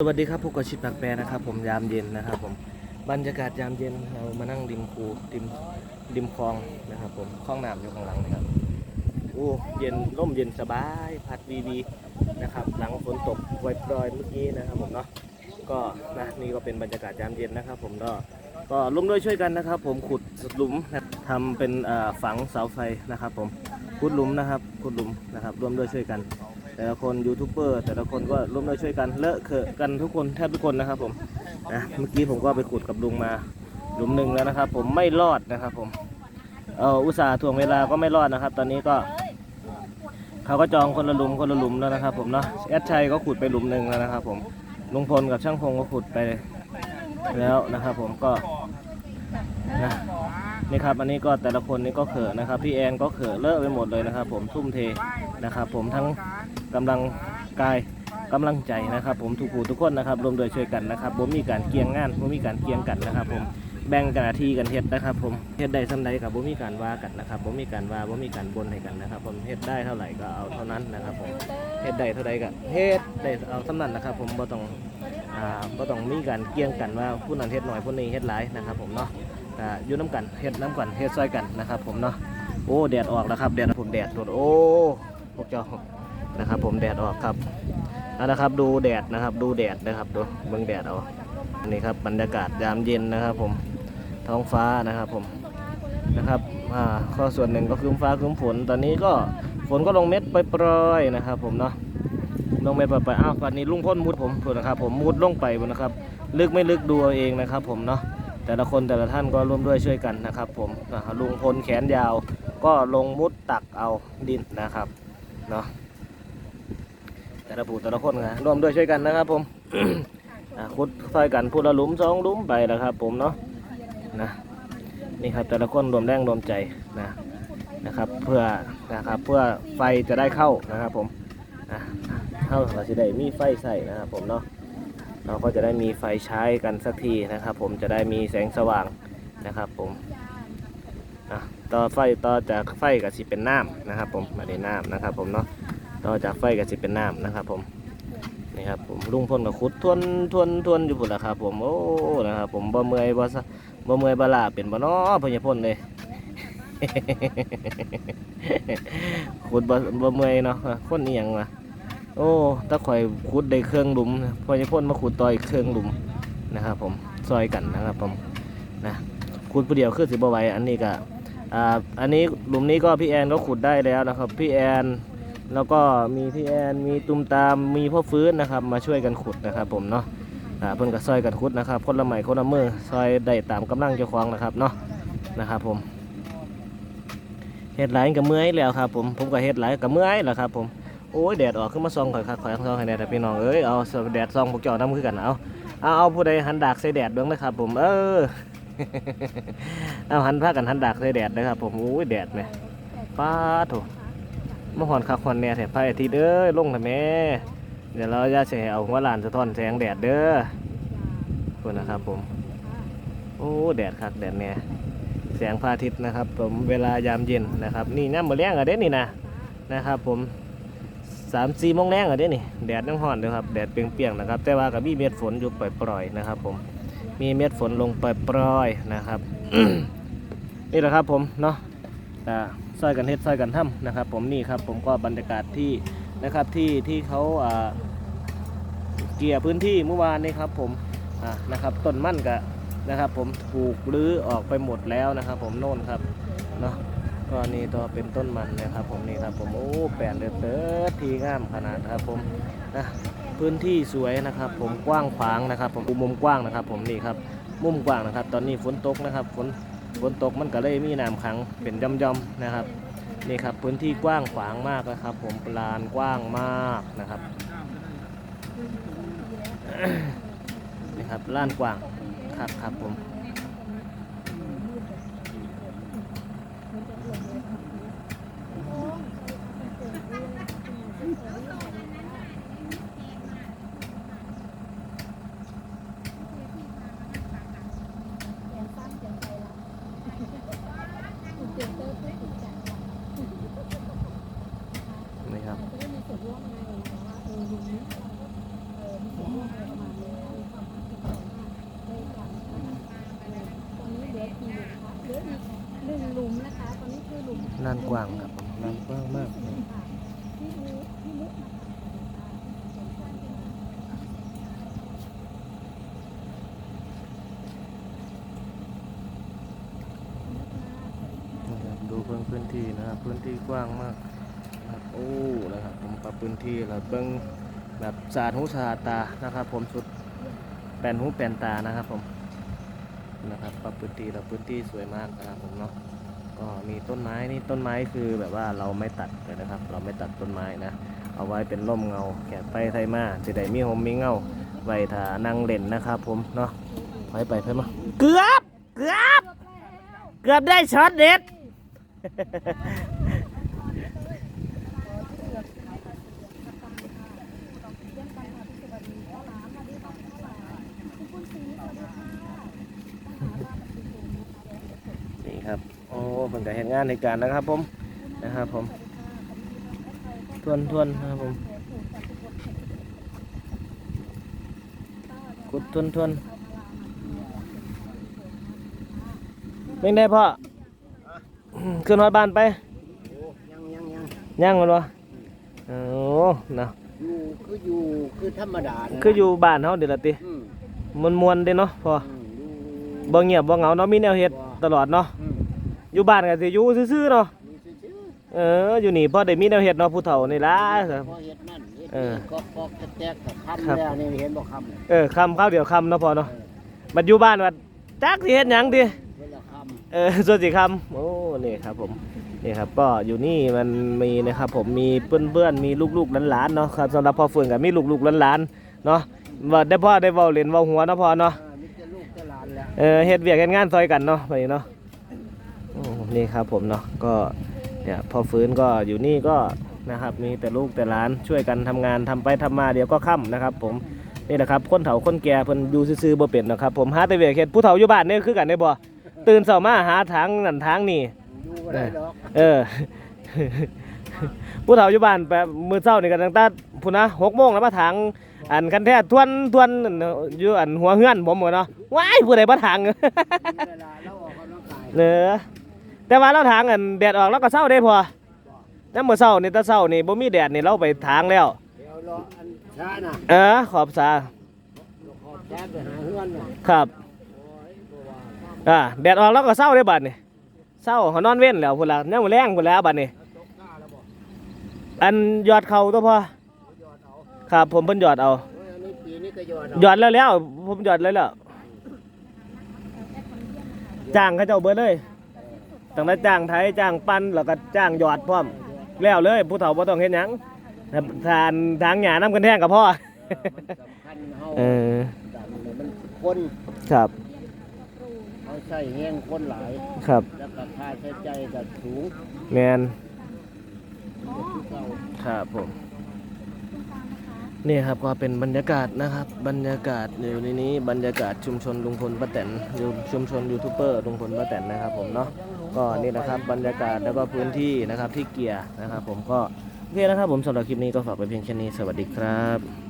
สวัสดีครับพวกกบชิดปากแปรนะครับ ผมยามเย็นนะครับ ผมบรรยากาศยามเย็นเรามานั่งริมคูริมริมคลองนะครับ ผมคลองน้ำอยู่ข้างหลังนะครับโอ้เย็นร่มเย็นสบายพัดดีๆนะครับ หลังฝนตกไวโปรยเมื่อกี้นะครับ ผมเนาะก็นะนี่ก็เป็นบรรยากาศยามเย็นนะครับ ผมก็ก็ร่วมด้วยช่วยกันนะครับ ผมขุดหลุมนะทำเป็นอ่อฝังเสาไฟนะครับ ผมขุดหลุมนะครับขุดหลุมนะครับร่วมด้วยช่วยกัน แต่ละคนยูทูบเบอร์แต่ละคนก็ร่วมด้วยช่วยกันเลอะเขอะกันทุกคนแทบทุกคนนะครับผมนะเมื่อกี้ผมก็ไปขุดกับลุงมาหลุมหนึ่งแล้วนะครับ ผมไม่รอดนะครับ ผมเอออุตส่าห์ถ่วงเวลาก็ไม่รอดนะครับ ตอนนี้ก็เขาก็จองคนละหลุมคนละหลุมแล้วนะครับ ผมเนาะแอดชัยก็ขุดไปหลุมหนึ่งแล้วนะครับ ผมลุงพลกับช่างพงก็ขุดไปแล้วนะครับ ผมก็นะนี่ครับอันนี้ก็แต่ละคนนี่ก็เขอะนะครับพี่แอนก็เขอะเลอะไปหมดเลยนะครับ ผมทุ่มเทนะครับ ผมทั้ง กำลังกายกำลังใจนะครับ ผมทุกผู้ทุกคนนะครับรวมโดยช่วยกันนะครับผมมีการเกียงงานผมมีการเกียงกันนะครับ ผมแบ่งกันทีกันเฮ็ดนะครับ ผมเฮ็ดได้สำใดกับผมมีการว่ากันนะครับผมมีการว่าผมมีการบนให้กันนะครับ ผมเฮ็ดได้เท่าไหร่ก็เอาเท่านั้นนะครับ ผมเฮ็ดได้เท่าใดก็เฮ็ดได้เอาสำนั้นนะครับ ผมบ่ต้องอ่าบ่ต้องมีการเกียงกันว่าผู้นั้นเฮ็ดหน่อยผู้นี้เฮ็ดหลายนะครับ ผมเนาะอ่าอยู่น้ำกันเฮ็ดน้ำกันเฮ็ดซอยกันนะครับ ผมเนาะโอ้แดดออกแล้วครับแดดผมแดดโดดโอ้พวกเจ้า นะครับ ผมแดดออกครับนะครับดูแดดนะครับ ดูแดดนะครับดูเบื้องแดดเอาอันนี้ครับบรรยากาศยามเย็นนะครับ ผมท้องฟ้านะครับผมนะครับอ่าข้อส่วนหนึ่งก็คือฟ้าครึ้มฝนตอนนี้ก็ฝนก็ลงเม็ดปล่อยๆนะครับ ผมเนาะลงเม็ดปล่อยๆอ้าวตอนนี้ลุงพ่นมุดผมถูนะครับ ผมมุดลงไปบนนะครับ ลึกไม่ลึกดูเอาเองนะครับ ผมเนาะแต่ละคนแต่ละท่านก็ร่วมด้วยช่วยกันนะครับ ผมลุงพลแขนยาว ก็ลงมุดตักเอาดินนะครับเนาะ แต่ละผู้แต่ละคนนะร่วมด้วยช่วยกันนะครับ ผมอะขุดซอยกันพูดละลุมสองลุมไปนะครับ ผมเนาะนะนี่ครับแต่ละคนรวมแรงรวมใจนะนะครับเพื่อนะครับเพื่อไฟจะได้เข้านะครับ ผมเข้าเราจะได้มีไฟใส่นะครับผมเนาะเราก็จะได้มีไฟใช้กันสักทีนะครับ ผมจะได้มีแสงสว่างนะครับผมต่อไฟต่อจากไฟกับสิเป็นน้ำนะครับ ผมมาในน้ำนะครับ ผมเนาะ ต่อจากไฟก็สิเป็นน้ำนะครับ ผมนี่ครับผมลุงพ่นก็ขุดทวนทวนทวนอยู่พุ่นละครับ ผมโอ้นะครับผมบ่เมื่อยบ่ซะบ่เมื่อยบ่ลาเป็นบ่น้อพญพ่นเลยขุดบ่บ่เมื่อยเนาะคนนี้ยังวะโอ้ถ้าข่อยขุดได้เครื่องหลุมพญพ่นมาขุดต่ออีกเครื่องหลุมนะครับ ผมซอยกันนะครับ ผมนะขุดผู้เดียวคือสิบ่ไหวอันนี้ก็อ่าอันนี้หลุมนี้ก็พี่แอนก็ขุดได้แล้วนะครับ พี่แอน แล้วก็มีพี่แอนมีตุ้มตามมีพ่อฟื้นนะครับ มาช่วยกันขุดนะครับ ผมเนาะอ่าเพิ่นก็ซอยกันขุดนะครับคนละไม้คนละมือซอยได้ตามกำลังเจ้าของนะครับเนาะนะครับผมเฮ็ดหลายกับเมื่อยแล้วครับผมผมก็เฮ็ดหลายกับเมื่อยแล้วครับผมโอ้ยแดดออกขึ้นมาซองข่อยคักข่อยซองให้แดดพี่น้องเอ้ยเอาแดดซองพวกเจ้าน้ำคือกันเอาเอาเอาผู้ใดหันดากใส่แดดเบิ่งนะครับ ผมเออเอาหันพากันหันดากใส่แดดนะครับ ผมโอ้ยแดดแม่ป้าโถ มาหอนคักหอนแน่แถบไฟอาทิตย์เด้อลงทำแม่เดี๋ยวเราจะเสเอาหัวลานสะท้อนแสงแดดเด้อคุณนะครับผม โอ้แดดคักแดดแน่แสงพระอาทิตย์นะครับ ผมเวลายามเย็นนะครับ นี่น้ำมือแรงอะเด้นี่นะนะครับผมสามสี่โมงแรงอะเด้นี่แดดยังห่อนเลยครับแดดเปรียงๆนะครับ แต่ว่ากับมีเม็ดฝนอยู่ปล่อยๆนะครับ ผมมีเม็ดฝนลงปล่อยๆนะครับนี่แหละครับผมเนาะ อ่าซอยกันเฮ็ดซอยกันทำนะครับ ผมนี่ครับผมก็บรรยากาศที่นะครับที่ที่เขาเกี่ยพื้นที่เมื่อวานนี้ครับผมนะครับต้นมั่นกะนะครับผมถูกรื้อออกไปหมดแล้วนะครับ ผมโน่นครับเนาะก็นี่ตัวเป็นต้นมันนะครับ ผมนี่ครับผมโอ้แปลนเดือดเติร์ทีงามขนาดครับผมนะพื้นที่สวยนะครับ ผมกว้างขวางนะครับ ผมอุโมงค์กว้างนะครับ ผมนี่ครับมุมกว้างนะครับ ตอนนี้ฝนตกนะครับฝน ฝนตกมันก็เลยมีน้ำขังเป็นย่อมๆนะครับนี่ครับพื้นที่กว้างขวางมากนะครับ ผมลานกว้างมากนะครับนี่ครับลานกว้างครับครับผม ลานกว้างครับลานกว้างมากดูพื้นที่นะพื้นที่กว้างมากโอ้ นะครับพื้นที่แล้วเบิ้งแบบสาดหูสาดตานะครับ ผมสุดแปลนหูแปลนตานะครับ ผมนะครับปรับพื้นที่แล้วพื้นที่สวยมากนะครับ ผมเนาะก็มีต้นไม้นี่ต้นไม้คือแบบว่าเราไม่ตัดเลยนะครับ เราไม่ตัดต้นไม้นะเอาไว้เป็นร่มเงาแขกไปไทยมาสิได้มีหมมีเงาไว้ถ้านั่งเล่นนะครับ ผมเนาะไปไปไปมาเกือบเกือบเกือบได้ช็อตเด็ด นี่ครับ โอ้ เป็นการเห็นงานในการนะครับผมนะครับผมทวนทวนนะครับผมขุดทวนทวนเป็นได้พ่อขึ้นฮอดบ้านไปยังยังยังย่างมันวะโอ้เนาะอยู่คืออยู่คือธรรมดานะคืออยู่บ้านเฮาเดี๋ยวละติอืมมวนมวนๆเด้เนาะพ่ออืมอยู่บ่เงียบบ่เหงาเนาะมีแนวเฮ็ดตลอดเนาะ อืมอยู่บ้านก็สิอยู่ซื่อๆเนาะอยู่ซื่อเอออยู่นี่พอได้มีแนวเฮ็ดเนาะผู้เฒ่านี่ล่ะๆพอเฮ็ดนั่นเฮ็ดเออ นี่ก็ปอกแตกๆกับครัคำบแล้วนี่เห็นบ่คำเนี่ยเออคำข้าวเดียวคำเนาะพ่อเอเนาะอบัดอยู่บ้านว่าจักสิเฮ็ดหยังติ เวลาคเออส่วนสิคำโอ้นี่ครับผมนี่ครับก็อยู่นี่มันมีนะครับผมมีเพื่อนๆมีลูกๆหลานๆเนาะครับสำหรับพ่อเฟื่องกับมีลูกๆหลานๆเนาะว่าได้พ่อได้เว้าเล่นเว้าหัวเนาะพ่อำเนาะอ่ามีแต่ลูกแต่หลานแหละ เออเฮ็ดเวียกเฮ็ดงานซอยกันเนาะไปเนาะโอ้ นี่ครับผมเนาะก็เนี่ยพอฟื้นก็อยู่นี่ก็นะครับมีแต่ลูกแต่หลานช่วยกันทำงานทำไปทำมาเดี๋ยวก็ค่ำนะครับ ผมนี่นะครับคนเฒ่าคนแก่เพิ่นอยู่ซื่อๆบ่เป็นนะครับผมหาแต่เวียกเฮ็ดผู้เฒ่าอยู่บ้านนี่คือกันได้บ่ตื่นเช้ามาหาทางนั่นทางนี่อยู่บ่ได้ดอกเออผู้เฒ่าอยู่บ้านแบบมื้อเช้านี่ก็ตั้งแต่พุ่นนะ6โมงแล้วมาถางอันคันแท้ทวนทวนอยู่อันหัวเฮือนผมหมดเนาะว้ายผู้ใดมาถางมีเวลาเราออกกำลังกายเนอ แต่ว่าเราทางอันแดดออกแล้วก็เศร้าได้พอแต่เมื่อเศร้านี่แตะเศร้านี่บ่มีแดดนี่เราไปทางแล้ว เดี๋ยวรออันช้าน่ะเออขอบสาขอแจ้ไปหาเฮือนน่ะครับโอ้ยบ่ว่าอ่าแดดออกแล้วก็เศร้าได้บัดนี่เศร้าเขานอนเว้นแล้วพุ่นละเนี่ยามมื้อแรงพุ่นแล้วบัดนี่อันยอดเขาตัวพอครับผมเพิ่นยอดเอาโอ้ยอันนี้ปีนี้ก็ยอดยอดแล้วแล้วผมยอดแล้วแล้วจ้างเขาเจ้าเบิดเลย ตั้งแต่จ้างไทยจ้างปั้นแล้วก็จ้างยอดพร้อมแล้วเลย ผู้เฒ่าบ่ต้องเฮ็ดหยังทานทางหญ้าน้ำกันแท่งกับพ่อสำคัญเฮาเออดันเนี่ยมันคนครับเขาใช้แห้งคนหลายครับแล้วก็ค่าใช้จ่ายก็สูงแมนกว่าที่เก่าครับผมนี่ครับก็เป็นบรรยากาศนะครับ บรรยากาศอยู่ในนี้บรรยากาศชุมชนลุงพลป้าแตนอยู่ชุมชนยูทูบเบอร์ลุงพลป้าแตนนะครับผมเนาะ ก็นี่นะครับบรรยากาศแล้วก็พื้นที่นะครับที่เกียร์นะครับ ผมก็โอเคนะครับผมสำหรับคลิปนี้ก็ฝากไปเพียงแค่นี้สวัสดีครับ